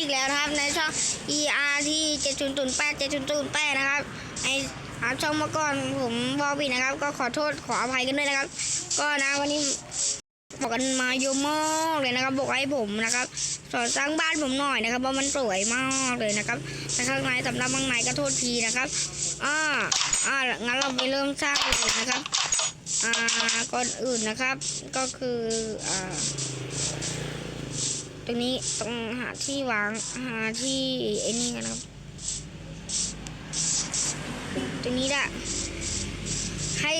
อีกแล้วนะครับในช่อง ER ที่7008 708นะครับในหาช่องมาก่อนผมบอบีนะครับ ก็ขอโทษขออภัยกันด้วยนะครับ ก็นะวันนี้บอกกันมาเยอะมากเลยนะครับ บอกให้ผมนะครับสอนสร้างบ้านผมหน่อยนะครับว่ามันสวยมากเลยนะครับแต่ข้างในสำหรับข้างในก็โทษทีนะครับอ่าอ่างั้นเราไปเริ่มสร้างเลยนะครับอ่าก่อนอื่นนะครับ ก็คืออ่า ตรงนี้ต้องหาที่วางหาที่ไอ้นี่กันะครับ ตรงนี้แหละให้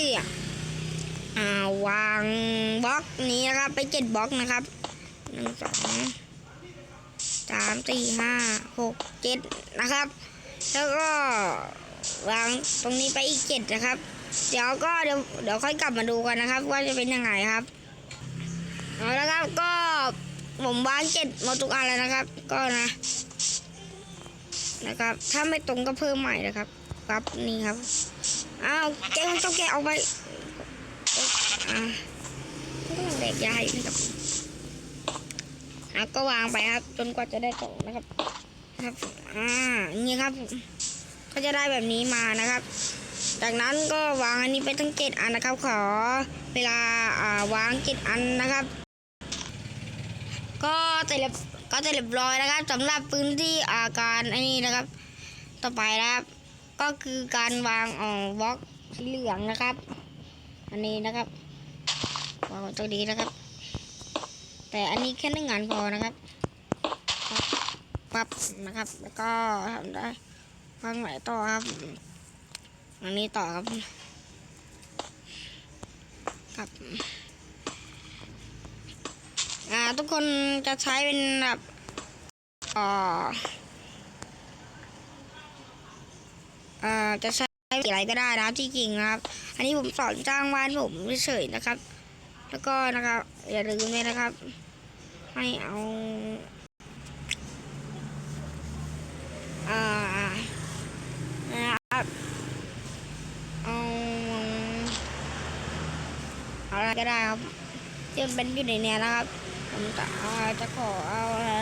อ่าวางบล็อกนี้นะครับ ไปเจ็ดบล็อกนะครับหนึ่งสองสามสี่ห้าหกเจ็ดนะครับ แล้วก็วางตรงนี้ไปอีกเจ็ดนะครับ เดี๋ยวก็เดี๋ยวเดี๋ยวค่อยกลับมาดูกันนะครับ ว่าจะเป็นยังไงครับเอาละครับก็ ผมวางเจ็ดหมดทุกอันแล้วนะครับ ก็นะ นะครับ ถ้าไม่ตรงก็เพิ่มใหม่นะครับครับนี่ครับอ้าวแกะต้องแกะเอาไปอ่าต้องแดกยาอยู่นะครับอะก็วางไปครับ จนกว่าจะได้ตรงนะครับครับอ่านี่ครับ ก็จะได้แบบนี้มานะครับ จากนั้นก็วางอันนี้ไปทั้งเจ็ดอันนะครับ ขอเวลาอ่าวางเจ็ดอันนะครับ ก็เสร็จเรียบก็เสร็จเรียบร้อยนะครับสำหรับพื้นที่อาการอันนี้นะครับ ต่อไปนะครับ ก็คือการวางอ่อบล็อกสีเหลืองนะครับ อันนี้นะครับวางตรงนี้นะครับ แต่อันนี้แค่หนึ่งงานพอนะครับปั๊บนะครับ แล้วก็ทำได้วางไหนต่อครับอันนี้ต่อครับครับ อ่า ทุกคนจะใช้เป็นแบบอ่ออ่าจะใช้สีอะไรก็ได้นะที่จริงนะครับ อันนี้ผมสอนจ้างวานผมเฉยๆนะครับ แล้วก็นะครับ อย่าลืมเลยนะครับให้เอาอ่านะครับเอาเอาอะไรก็ได้ครับที่มันเป็นอยู่ในเนี้ยนะครับ ผมจะเอาจะขอเอาอะไร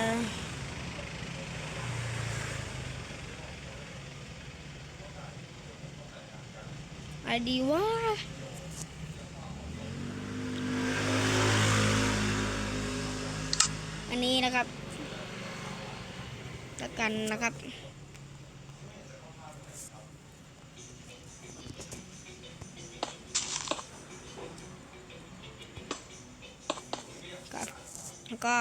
อะไรดีวะอันนี้นะครับแล้วกันนะครับ ก็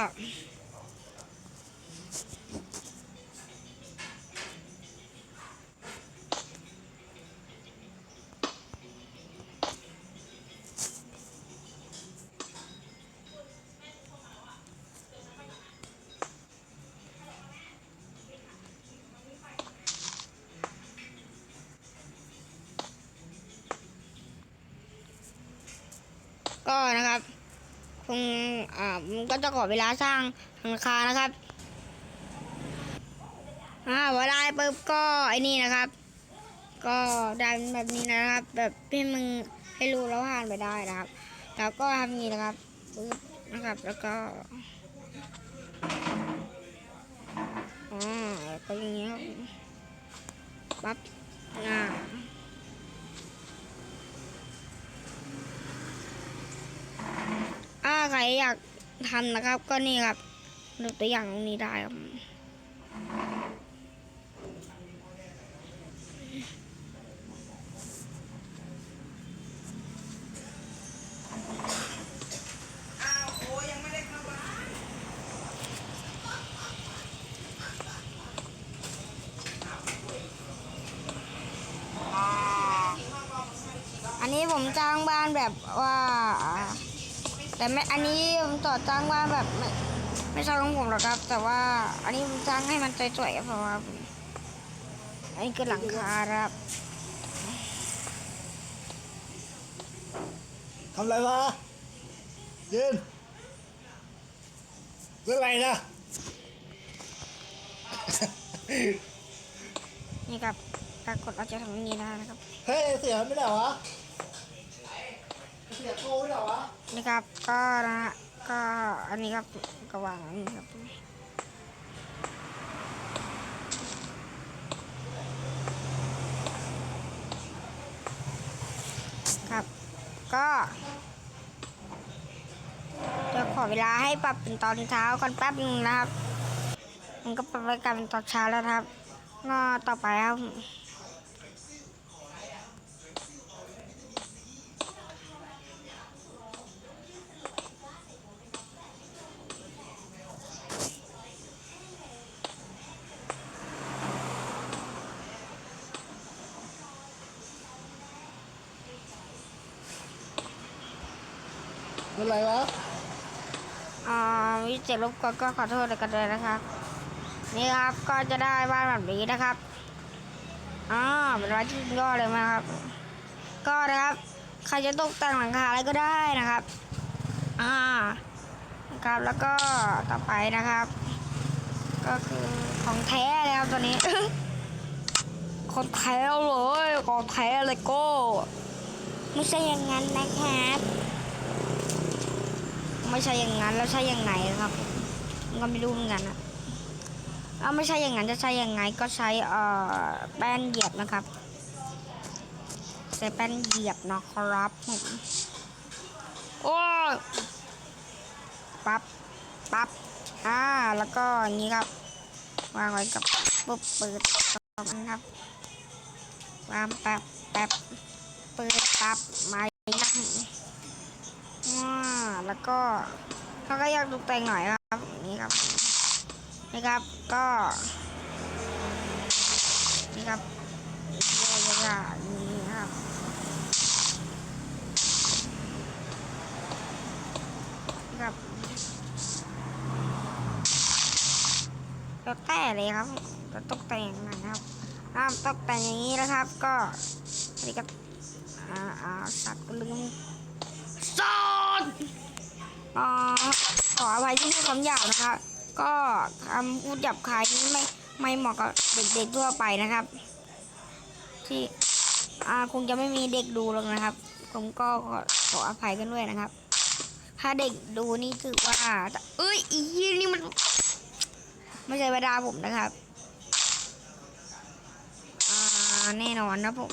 งอ่ามันก็จะขอเวลาสร้างหลังคานะครับอ่าพอได้ปุ๊บก็ไอ้นี่นะครับ ก็ได้เป็นแบบนี้นะครับ แบบให้มึงให้รู้แล้วผ่านไปได้นะครับ แล้วก็ทำงนี้นะครับปุ๊บนะครับ แล้วก็อ๋อก็อย่างเงี้ยปั๊บอ่า รอยากทำนะครับ ก็นี่ครับดูตัวอย่างตรงนี้ได้ครับอันนี้ผมจ้างบ้านแบบว่า แต่ไม่อันนี้ผมต่อจ้างว่าแบบไม่ไม่ใช่ของผมหรอกครับ แต่ว่าอันนี้ผมจ้างให้มันสวยๆเพราะว่าอันนี้คือหลังคาครับทำอะไรวะยืนเรื่องอะไรนะนี่ครับปรากฏเราจะทำอย่างนี้ได้นะครับ เฮ้ยเสียไม่ได้เหรอเสียโกไม่ได้เหรอวะนี่ครับ ก็นะก็อันนี้ครับก็วางอันนี้ครับครับ ก็จะขอเวลาให้ปรับเป็นตอนเช้าก่อนแป๊บนึงนะครับ มันก็ปรับไปกัาเป็นตอนเช้าแล้วครับก็ต่อไปครับ เป็นไรวะอ่าวิเศษรบกวนก็ขอโทษกันเลยนะครับ นี่ครับก็จะได้บ้านแบบนี้นะครับอ่าเป็นบ้านที่ยอดเลยมากครับ ก็นะครับใครจะตกแต่งหลังคาอะไรก็ได้นะครับอ่านะครับแล้วก็ต่อไปนะครับ ก็คือของแท้เลยครับตัวนี้ของแท้เลยของแท้เลยโก้ไม่ใช่อย่างนั้นนะครับ ไม่ใช่อย่างนั้นแล้วใช่อย่างไหนครับก็ไม่รู้เหมือนกันนะถ้าไม่ใช่อย่างนั้นจะใช่ยังไงก็ใช้เอ่อแป้นเหยียบนะครับใช้แป้นเหยียบนะครับผมโอ้ปั๊บปั๊บอ่าแล้วก็อย่างนี้ครับวางไว้กับปุ๊บเปิดตรงนั้นครับวางแป๊บแป๊บเปิดปั๊บไมานั่งว้ แล้วก็เขาก็อยากตกแต่งหน่อยครับนี่ครับนี่ครับก็นี่ครับเยอะๆอย่างนี้ครับนี่ครับแล้วแต่เลยครับจะตกแต่งน่อยนะครับอ่าตกแต่งอย่างนี้นะครับ ก็นี่ครับอ่าอาสัตว์ก็ลืมสอ่าขออภัยที่พูดคำหยาบนะครับ ก็คำพูดหยาบคายนี้ไม่ไม่เหมาะกับเด็กๆทั่วไปนะครับ ที่อ่าคงจะไม่มีเด็กดูหรอกนะครับ ผมก็ขอขออภัยกันด้วยนะครับ ถ้าเด็กดูนี่คือว่าเอ้ยอียี่นี่มันไม่ใช่เวลาผมนะครับ อ่าแน่นอนนะผม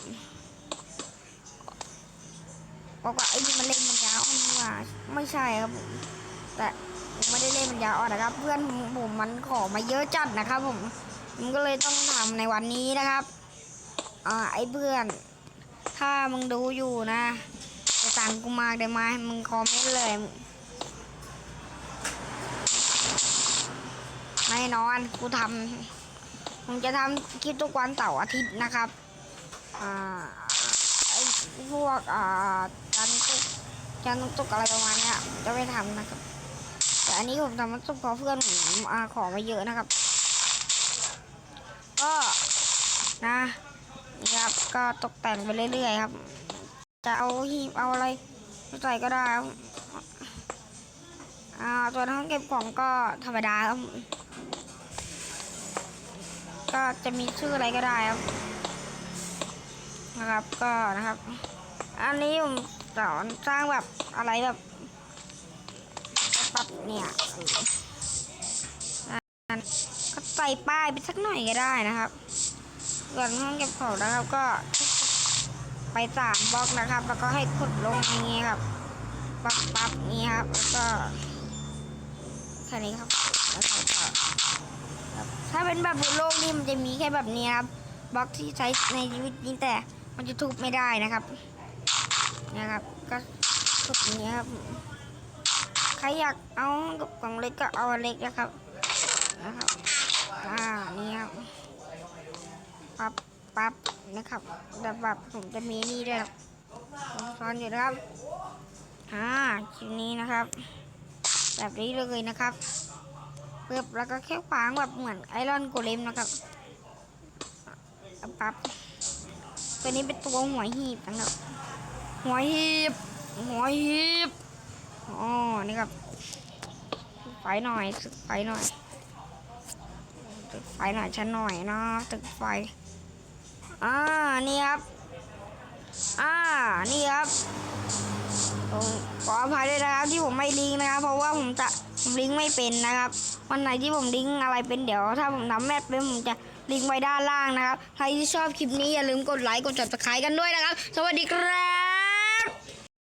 บอกว่าไอ้นี่มันเล่นมันยาวอ่อนนี่ว่าไม่ใช่ครับผมแต่ผมไม่ได้เล่นมันยาวอ่อนนะครับ เพื่อนผมมันขอมาเยอะจัดนะครับผมผมก็เลยต้องทำในวันนี้นะครับอ่าไอ้เพื่อน ถ้ามึงดูอยู่นะจะตังกูมากได้ไหมมึงคอมเมนต์เลยแน่นอนกูทำผมจะทำคลิปทุกวันเสาร์อาทิตย์นะครับอ่า พวกอ่าจันตุกจันตุกอะไรประมาณเนี้ยจะไม่ทำนะครับ แต่อันนี้ผมทำมันตุกเพราะเพื่อนผมอาขอมาเยอะนะครับ ก็นะนี่ครับก็ตกแต่งไปเรื่อยๆครับ จะเอาหีบเอาอะไรใส่ก็ได้ครับอ่าตัวห้องเก็บของก็ธรรมดาครับ ก็จะมีชื่ออะไรก็ได้ครับ นะครับก็นะครับ อันนี้ผมสอนสร้างแบบอะไรแบบปับเนี่ยเอออะก็ใส่ป้ายไปสักหน่อยก็ได้นะครับส่วนห้องเก็บของนะครับก็ไปสามบล็อกนะครับ แล้วก็ให้ขุดลงอย่างเงี้ยครับ ปั๊บปั๊บนี้ครับ แล้วก็แค่นี้ครับแล้วก็ถ้าเป็นแบบบนโลกนี่มันจะมีแค่แบบนี้ครับบล็อกที่ใช้ในชีวิตจริงแต่ มันจะทุบไม่ได้นะครับ นะครับ ก็ทุบอย่างนี้ครับใครอยากเอากับกล่องเล็กก็เอาเล็กนะครับนะครับอ่านี่ครับปั๊บปั๊บนะครับแต่แบบผมจะมีนี่ด้วยครับซ้อนอยู่นะครับอ่าชิ้นนี้นะครับ แบบนี้เลยนะครับเปิบแล้วก็แค่ขวางแบบเหมือนไอรอนโกเลมนะครับปั๊บ ตัวนี้เป็นตัวหัวหีบนะครับหัวหีบหัวหีบอ๋อนี่ครับไฟหน่อยตึกไฟหน่อยตึกไฟหน่อยชั้นหน่อยนะตึกไฟอ่านี่ครับอ่านี่ครับขออภัยด้วยนะครับที่ผมไม่ลิงนะครับ เพราะว่าผมจะผมลิงไม่เป็นนะครับ วันไหนที่ผมลิงอะไรเป็นเดี๋ยว ถ้าผมทำแมทเป็นผมจะ ลิงก์ไว้ด้านล่างนะครับ ใครที่ชอบคลิปนี้อย่าลืมกดไลค์กดจับตะคายกันด้วยนะครับ สวัสดีครับ